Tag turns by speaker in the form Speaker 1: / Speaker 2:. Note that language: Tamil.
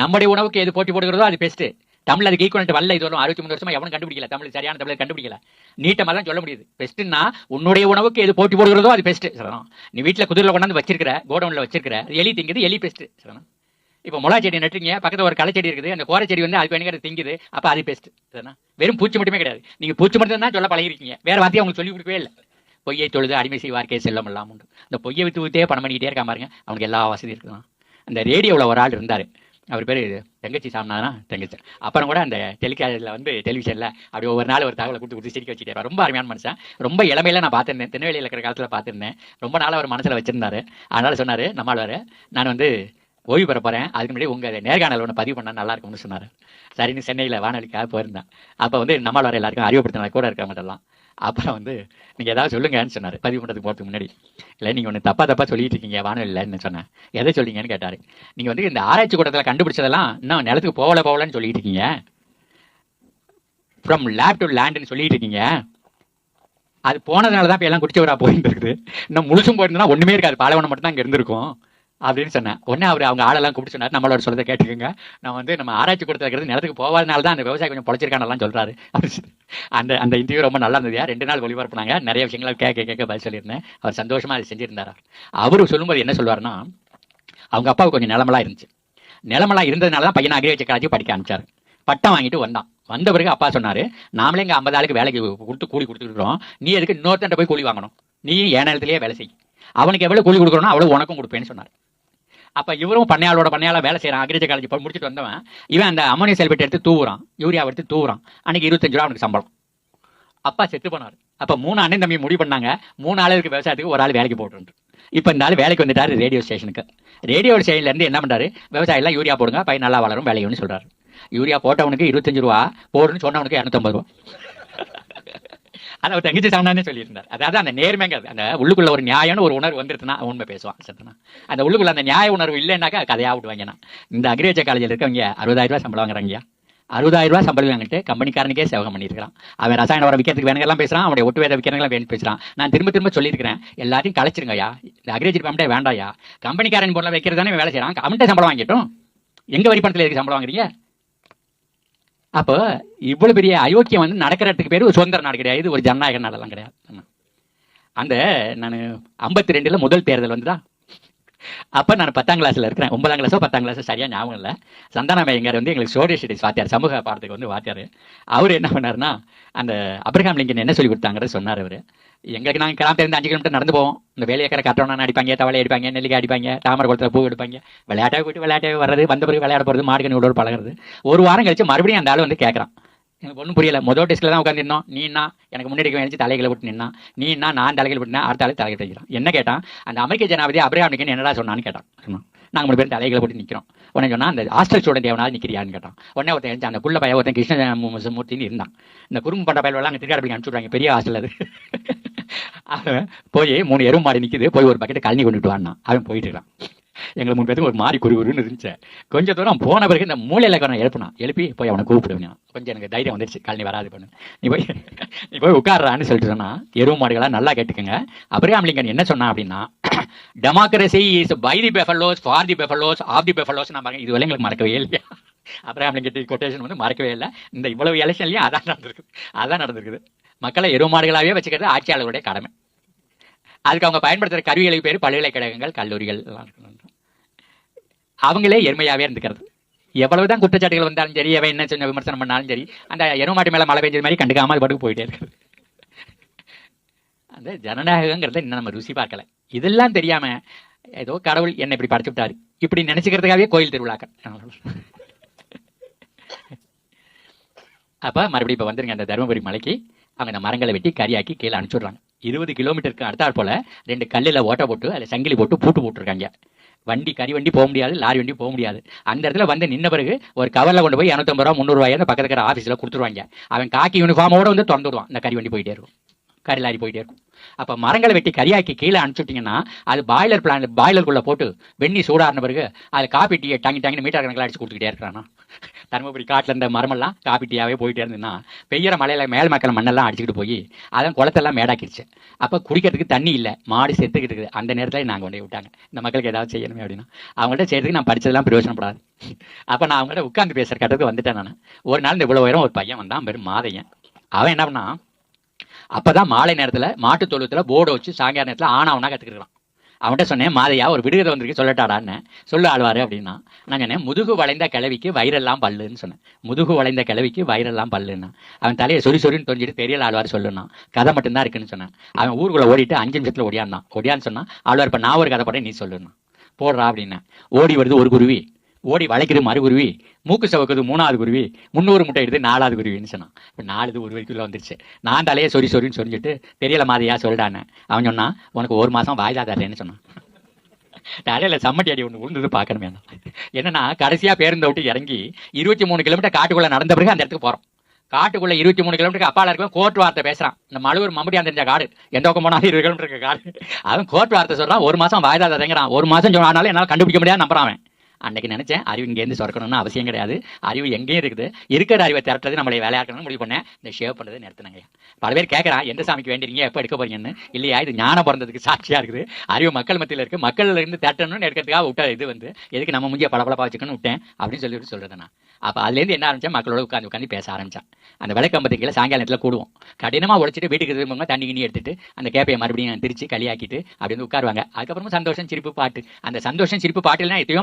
Speaker 1: நம்முடைய உணவுக்கு எது போட்டி போடுகிறதோ அது பெஸ்ட் தமிழ் அதுக்கு ஈக்குவல் வரல இது வரும் அறுபத்தி மூணு வருஷமா எவனும் கண்டுபிடிக்கல. தமிழ் சரியான தமிழ் கண்டுபிடிக்கல. நீட்டமா தான் சொல்ல முடியுது. பெஸ்ட்னா உன்னுடைய உணவுக்கு எது போட்டி போடுகிறதோ அது பெஸ்ட் சரணம். நீ வீட்டில் குதிரையில் கொண்டாந்து வச்சிருக்கிற கோடவுன்ல வச்சிருக்கிற அது எலி திங்குது எலி பெஸ்ட் சரணம். இப்போ முளா செடி நட்டுறீங்க பக்கத்துல ஒரு களை செடி இருக்குது அந்த கோரை செடி வந்து அது வேணுங்கிறது திங்குது அப்ப அது பெஸ்ட் சரிண்ணா வெறும் பூச்சி மட்டுமே கிடையாது. நீங்க பூச்சி மட்டும் தான் சொல்ல பழகிருக்கீங்க. வேற வார்த்தையை அவங்களுக்கு சொல்லி கொடுக்கவே இல்லை. பொய்யை தொழுது அடிமை செய்வார்க்கே செல்லம் இல்லாமல் உண்டு. இந்த பொய்யை வித்து வித்தே பணம் பண்ணிக்கிட்டே இருக்கா பாருங்க. அவனுக்கு எல்லா வசதியும் இருக்குதான். அந்த ரேடியோவில் ஒரு ஆள் இருந்தார். அவர் பேர் தங்கச்சி சாமினாதனா தங்கச்சி. அப்புறம் கூட அந்த டெலிகாஸ்டில் வந்து டெலிவிஷனில் அப்படி ஒவ்வொரு நாள் ஒரு தகவலை கொடுத்து கொடுத்து சிரிக்க வச்சுட்டே ரொம்ப அருமையான மனுஷன். ரொம்ப இளமையில நான் பார்த்திருந்தேன். திருநெல்வேலியில் இருக்கிற காலத்தில் பார்த்துருந்தேன். ரொம்ப நாள் அவர் மனசில் வச்சிருந்தாரு. அதனால சொன்னார் நம்மளால் நான் வந்து ஓய்வு பெற போகிறேன் அதுக்கு முன்னாடி உங்கள் நேர்காணல் ஒன்று பதிவு பண்ணால் நல்லா இருக்கும்னு சொன்னார். சரின்னு சென்னையில் வானொலிக்காக போயிருந்தேன். அப்போ வந்து நம்மளால் எல்லாருக்கும் அறிவுப்படுத்தினார் கூட இருக்கிறவங்கட்டெல்லாம் அப்புறம் வந்து நீங்கள் ஏதாவது சொல்லுங்கன்னு சொன்னார் பதிவு பண்ணுறதுக்கு போகிறதுக்கு முன்னாடி. இல்லை நீங்கள் ஒன்று தப்பா தப்பா சொல்லிட்டு இருக்கீங்க வானொலியில்னு சொன்னேன். எதை சொல்றீங்கன்னு கேட்டார். நீங்கள் வந்து இந்த ஆராய்ச்சி கூட்டத்தில் கண்டுபிடிச்சதெல்லாம் இன்னும் நிலத்துக்கு போகல போகலன்னு சொல்லிட்டு இருக்கீங்க. ஃப்ரம் லேப் டு லேண்ட்னு சொல்லிட்டு இருக்கீங்க. அது போனதுனால தான் இப்போ எல்லாம் குடிச்சவரா போயிட்டு இருக்குது. இன்னும் முழுசும் போயிருந்தா ஒன்றுமே இருக்காது. பாலைவனம் மட்டும் தான் இங்கே இருந்திருக்கும். அப்படின்னு சொன்னேன். உடனே அவர் அவங்க ஆளெல்லாம் கூப்பிட்டு சொன்னார். நம்மளோட சொல்றதை கேட்டுக்கோங்க. நான் வந்து நம்ம ஆராய்ச்சி கொடுத்து நிலத்துக்கு போகாதனால தான் அந்த விவசாயி கொஞ்சம் பொழைச்சிருக்கானெல்லாம் சொல்றாரு. அப்படின்னு அந்த அந்த இன்டர்வியூ ரொம்ப நல்லா இருந்தது. ரெண்டு நாள் ஒளிபரப்புனாங்க. நிறைய விஷயங்களை கேட்க கேட்க பதில் சொல்லியிருந்தேன். அவர் சந்தோஷமா அதை செஞ்சிருந்தார். அவர் சொல்லும்போது என்ன சொல்லுவாருன்னா அவங்க அப்பாவுக்கு கொஞ்சம் நிலமெல்லாம் இருந்துச்சு. நிலமெல்லாம் இருந்ததுனால தான் பையன் அக்ரிகல்ச்சர் காலேஜ் படிக்க ஆரம்பிச்சாரு. பட்டம் வாங்கிட்டு வந்தான். வந்த பிறகு அப்பா சொன்னாரு நாமளே இங்க ஐம்பது ஆளுக்கு வேலைக்கு கொடுத்து கூலி கொடுத்துருக்குறோம். நீ எதுக்கு இன்னொருத்தன் போய் கூலி வாங்கணும். நீ ஏன் நேரத்திலேயே வேலை செய். அவனுக்கு எவ்வளவு கூலி கொடுக்கணும் அவ்வளவு உனக்கும் கொடுப்பேன்னு சொன்னார். அப்ப இவரும் பண்ணையாளோட பண்ணையாள வேலை செய்யறான். அக்ரிஜ காலேஜ் போய் முடிச்சுட்டு வந்தவன். இவன் அந்த அமோனியா செல்பேட் எடுத்து தூவுறான். யூரியா எடுத்து தூவுறான். அன்னைக்கு இருபத்தஞ்சு ரூபா அவனுக்கு சம்பளம். அப்பா செத்து போனார். அப்ப மூணு அண்ணன் தம்பி முடிவு பண்ணாங்க. மூணு ஆளுக்கு விவசாயத்துக்கு ஒரு ஆள் வேலைக்கு போட்டு இப்ப இந்த ஆள் வேலைக்கு வந்துட்டாரு ரேடியோ ஸ்டேஷனுக்கு ரேடியோ ஸ்டேஷன்ல இருந்து என்ன பண்றாரு? விவசாயம் எல்லாம் யூரியா போடுங்க. பையன் நல்லா வளரும் வேலையும்னு சொல்றாரு. யூரியா போட்டவனுக்கு இருபத்தஞ்சு ரூபா போடுன்னு சொன்னவனுக்கு இரநூத்தம்பது ரூபா. அதை அவர் தங்கச்சி சாணானே சொல்லியிருந்தார். அதாவது அந்த நேர்மைங்கிறது அந்த உள்ளுக்குள்ள ஒரு நியாயம்னு ஒரு உணர்வு வந்துருச்சுன்னா உண்மை பேசுவான் சத்தனா. அந்த உள்ளுக்குள்ள அந்த நியாய உணர்வு இல்லைன்னாக்கா கதையா விடுவாங்கண்ணா இந்த அக்ரிகல்ச்சர் காலேஜில் இருக்கவங்க அறுபதாயிரம் ரூபாய் சம்பளம் வாங்குறாங்கய்யா. அறுபதாயிரம் ரூபாய் சம்பளம் வாங்கிட்டு கம்பெனிக்காரனுக்கே சேவகம் பண்ணியிருக்கிறான். அவன் ரசாயன உரம் விற்கிறதுக்கு வேணுங்கெல்லாம் பேசுறான் அவனுடைய ஒட்டு வேத விற்கிறங்களாம் வேணும் பேசுறான். நான் திரும்ப திரும்ப சொல்லியிருக்கிறேன் எல்லாத்தையும் கலைச்சிருங்கய்யா. இந்த அக்ரிகல்ச்சர் கம்பெனி வேண்டாயா கம்பெனிக்காரன் பொருளை வைக்கிறது தானே வேலை செய்யறான் அவன்கிட்ட சம்பளம் வாங்கிட்டோம். எங்க வரி பணத்தில் எதுக்கு சம்பளம் வாங்குறீங்க? அப்போ இவ்வளவு பெரிய அயோக்கியம் வந்து நடக்கிற இடத்துக்கு பேர் ஒரு சுதந்திர நாடு கிடையாது. ஒரு ஜனநாயக நாடெல்லாம் கிடையாது. அந்த நான் ஐம்பத்தி ரெண்டுல முதல் தேர்தல் வந்துதான் அப்ப நான் பத்தாம் கிளாஸில் இருக்கிறேன். ஒன்பதாம் கிளாஸோ பத்தாம் கிளாஸோ சரியா ஞாபகம் இல்லை. சந்தான மையங்கார் வந்து எங்களுக்கு சோடிய ஸ்டடிஸ் வாத்தியார் சமூக பாடத்துக்கு வந்து வாத்தியார். அவர் என்ன பண்ணாருன்னா அந்த அப்ரஹாம் லிங்கன் என்ன சொல்லி கொடுத்தாங்கிறத சொன்னார் அவர். எங்களுக்கு நாங்கள் கிராமத்துல அஞ்சு கிலோமீட்டர் நடந்து போவோம். இந்த வேலையக்கரை கட்டணம் அடிப்பாங்க? தவளை அடிப்பாங்க? நெல்லிக்காய் அடிப்பாங்க? தாமரை குளத்துல பூ எடுப்பாங்க? விளையாட்டாக போயிட்டு விளையாட்டாக வர்றது வந்த பிறகு விளையாட போகிறது மாடுகனி உள்ளோடு பழகுறது. ஒரு வாரம் கழிச்சு மறுபடியும் அந்த ஆள் வந்து கேட்குறான் எனக்கு ஒன்றும் புரியல. முதல் டெஸ்ட்ல தான் உட்காந்துருந்தோம் நீனா எனக்கு முன்னாடி வச்சு தலைகளை விட்டு நின்னா. நீனா நான் தலைகளை விட்டுனா அடுத்த ஆளு தலைகள் வைக்கிறான் என்ன கேட்டான்? அந்த அமெரிக்க ஜனாபதி அப்ரஹாம் லிங்கன் என்னடா சொன்னான்னு கேட்டான். சொன்னான். நாங்கள் மூணு பேரும் தலைகளை போட்டு நிற்கிறோம் உடனே சொன்னால் அந்த ஹாஸ்டல் ஸ்டூடெண்ட் எவனாவது நிற்கிறியான்னு கேட்டான். உடனே ஒருத்தன் அந்த குள்ள பையன் ஒருத்தன் கிருஷ்ண மூர்த்தின்னு இருந்தான். இந்த குறும்பு பண்ற பயிலெல்லாம் அங்கே திருக்காடு அனுப்பிச்சு விட்றாங்க பெரிய ஹாஸ்டல் அது. அவன் போய் மூணு எறும்பு மாடி போய் ஒரு பக்கெட்டு கழனி கொண்டுட்டு வான்னா அவன் போயிட்டு இருக்கான். எங்களை மூணு பேருக்கு ஒரு மாறி குறுகுறுன்னு இருந்துச்சு கொஞ்ச தூரம் போன பிறகு இந்த மூளையில் கொஞ்சம் எழுப்பினான். எழுப்பி போய் அவனை கூப்பிடுவேன் கொஞ்சம் எனக்கு தைரியம் வந்துருச்சு. கழனி வராது பண்ணு நீ போய் நீ போய் உட்கார்றான்னு சொல்லிட்டு சொன்னா எருவு மாடுகளாக நல்லா கேட்டுக்கோங்க. அப்புறம் அம்லிங்கன் என்ன சொன்னான் அப்படின்னா democracy is by the buffaloes for the buffaloes of the buffaloes நான் பாருங்க இதுவரை எங்களுக்கு மறக்கவே இல்லையா? அப்புறம் அம்லிங்கன் கொட்டேஷன் வந்து மறக்கவே இல்லை. இந்த இவ்வளவு எலெக்ஷன்லயும் அதான் நடந்திருக்குது அதான் நடந்திருக்குது. மக்களை எருவு மாடுகளாகவே வச்சுக்கிறது ஆட்சியாளர்களுடைய கடமை. அதுக்கு அவங்க பயன்படுத்துகிற கருவிகளுக்கு பேர் பல்கலைக்கழகங்கள் கல்லூரிகள் அவங்களே எருமையாகவே இருந்துக்கிறது. எவ்வளவுதான் குற்றச்சாட்டுகள் வந்தாலும் சரி எவன் என்ன சின்ன விமர்சனம் பண்ணாலும் சரி அந்த எருமாட்டு மேல மழை பெஞ்சது மாதிரி கண்டுக்காமல் அது பாட்டுக்கு போயிட்டே இருக்குது. அந்த ஜனநாயகங்கிறத இன்னும் நம்ம ருசி பார்க்கல. இதெல்லாம் தெரியாம ஏதோ கடவுள் என்னை இப்படி படைச்சு விட்டாரு. இப்படி நினைச்சுக்கிறதுக்காகவே கோயில் திருவிழாக்கள். அப்போ மறுபடியும் இப்ப வந்துருங்க அந்த தருமபுரி மலைக்கு. அவங்க அந்த மரங்களை வெட்டி கரியாக்கி கீழே அனுப்பிச்சுடுறாங்க. இருபது கிலோமீட்டருக்கு அடுத்தாற் போல ரெண்டு கல்லில் ஓட்ட போட்டு அதில் சங்கிலி போட்டு பூட்டு போட்டிருக்காங்க. வண்டி கறி வண்டி போக முடியாது லாரி வண்டி போக முடியாது. அந்த இடத்துல வந்து நின்ன பிறகு ஒரு கவரில் கொண்டு போய் இரநூத்தம்பது ரூபா முந்நூறுவாய் பக்கத்துக்கிற ஆஃபீஸில் கொடுத்துருவாங்க. அவன் காக்கி யூனிஃபார்மோட வந்து திறந்துடுவான். அந்த இந்த கறி வண்டி போயிட்டே இருக்கும். கறி போயிட்டே இருக்கும். அப்ப மரங்களை வெட்டி கரியாக்கி கீழே அனுப்பிச்சுட்டீங்கன்னா அது பாய்லர் பிளான் பாய்லருக்குள்ள போட்டு வெண்ணி சூடாறின பிறகு அது காப்பி டீயை டங்கி டங்கின்னு மீட்டர் கணக்கில் அடிச்சு கொடுத்துக்கிட்டே இருக்கிறானா? தருமபுரி காட்டில் இருந்த மரமெல்லாம் காப்பி டீயாவே போயிட்டே இருந்ததுன்னா பெய்யற மலையில மேல் மக்கள் மண்ணெல்லாம் அடிச்சுக்கிட்டு போய் அதான் குளத்தெல்லாம் மேடாக்கிடுச்சு அப்ப குடிக்கிறதுக்கு தண்ணி இல்லை மாடு செத்துக்கிட்டு இருக்குது அந்த நேரத்தில் நாங்கள் கொண்டு விட்டாங்க. இந்த மக்களுக்கு ஏதாவது செய்யணுமே அப்படின்னா. அவங்கள்ட்ட செய்யறதுக்கு நான் படிச்சதெல்லாம் பிரயோஜனப்படாது. அப்போ நான் அவங்கள்ட்ட உட்காந்து பேசுகிற கட்டத்துக்கு வந்துட்டேன் நான். ஒரு நாள் இந்த இவ்வளோ உயரம் ஒரு பையன் வந்தான் பெரும் மாதையன். அவன் என்ன பண்ணான்? அப்பதான் மாலை நேரத்தில் மாட்டு தொழுத்தில் போர்டு வச்சு சாயங்கால நேரத்தில் ஆனாவனா கற்றுக்கிறான் அவன்கிட்ட சொன்னேன் மாதையா ஒரு விடுகதை வந்திருக்கு சொல்லட்டாடான்னு. சொல்லு ஆழ்வாரு அப்படின்னா. நான் சொன்னேன் முதுகு வளைந்த கிழவிக்கு வயிறெல்லாம் பல்லுன்னு சொன்னேன். முதுகு வளைந்த கிழவிக்கு வயிறெல்லாம் பல்லுன்னா. அவன் தலையை சொறி சொறின்னு தொஞ்சிட்டு தெரியல ஆழ்வார் சொல்லுன்னா. கதை மட்டும்தான் இருக்குன்னு சொன்னேன். அவன் ஊருக்குள்ள ஓடிட்டு அஞ்சு நிமிஷத்துல ஓடியாந்தான். ஓடியான்னு சொன்னா ஆழ்வார் இப்ப நான் ஒரு கதை போறேன் நீ சொல்லுன்னா. போடுறா அப்படின்னா ஓடி வருது ஒரு குருவி. ஓடி வளைக்குது மறுகுருவி மூக்கு சவக்குது மூணாவது குருவி. முந்நூறு முட்டை எடுத்து நாலாவது குருவின்னு சொன்னான். இப்போ நாலுது ஒரு வரைக்குள்ள வந்துருச்சு. நான் தலையே சொறி சொறின்னு சொல்லிட்டு தெரியல மாதிரியா சொல்லிட்டானே. அவன் சொன்னான் உனக்கு ஒரு மாசம் வாய்தா தரேன்னு சொன்னான். தலையில சம்மட்டி அடி ஒன்று உழுந்தது பார்க்கணுமே என்னன்னா கடைசியா பேருந்தை விட்டு இறங்கி இருபத்தி மூணு கிலோமீட்டர் காட்டுக்குள்ள நடந்த பிறகு அந்த இடத்துக்கு போறோம். காட்டுக்குள்ள இருபத்தி மூணு கிலோமீட்டருக்கு அப்பால இருக்க கோர்ட் வார்த்தை பேசுறான். இந்த மழுவூர் மம்படி தெரிஞ்ச காடு. எந்த பக்கம் போனாலும் இருபது கிலோமீட்டருக்கு காடு. அவன் கோர்ட் வார்த்தை சொல்றான் ஒரு மாசம் வாய்தா தரங்கிறான். ஒரு மாசம் சொன்னாலும் என்னால் கண்டுபிடிக்க முடியாது நம்புறான் அவன். அன்னைக்கு நினைச்சேன் அறிவு இங்கேருந்து சுரக்கணும்னு அவசியம் கிடையாது. அறிவு எங்கேயும் இருக்குது. இருக்கிற அறிவை திரட்டுறது நம்மளை வேலையாக்கணும்னு முடிவு பண்ணேன். இந்த ஷேவ் பண்ணுறது நிறுத்தினாங்க. பல பேர் கேட்கறான் எந்த சாமிக்கு வேண்டிறீங்க எப்போ எடுக்க போறீங்கன்னு? இல்லையா இது ஞானம் பிறந்ததுக்கு சாட்சியா இருக்குது. அறிவு மக்கள் மத்தியில் இருக்கு. மக்கள்ல இருந்து திரட்டணும்னு எடுக்கிறதுக்காக விட்ட இது வந்து. எதுக்கு நம்ம முஞ்சிய பளபளப்பா வச்சுக்கணும்னு விட்டேன். அப்படின்னு சொல்லிட்டு சொல்றது நான். அப்போ அதுலேருந்து என்ன ஆரம்பிச்சேன்? மக்களோட உட்காந்து உட்காந்து பேச ஆரம்பிச்சேன். அந்த விளக்கம்பத்து கீழே சாயங்கால நேரத்தில் கூடுவோம். கடினமாக உழைச்சிட்டு வீட்டுக்கு திரும்புங்க தண்ணி கிண்ணி எடுத்துட்டு அந்த கேப்பையை மறுபடியும் திருச்சி களியாக்கிட்டு அப்படி வந்து உட்காருவாங்க. அதுக்கப்புறமா சந்தோஷம் சிரிப்பு பாட்டு. அந்த சந்தோஷம் சிரிப்பு பாட்டுலாம் எத்தையோ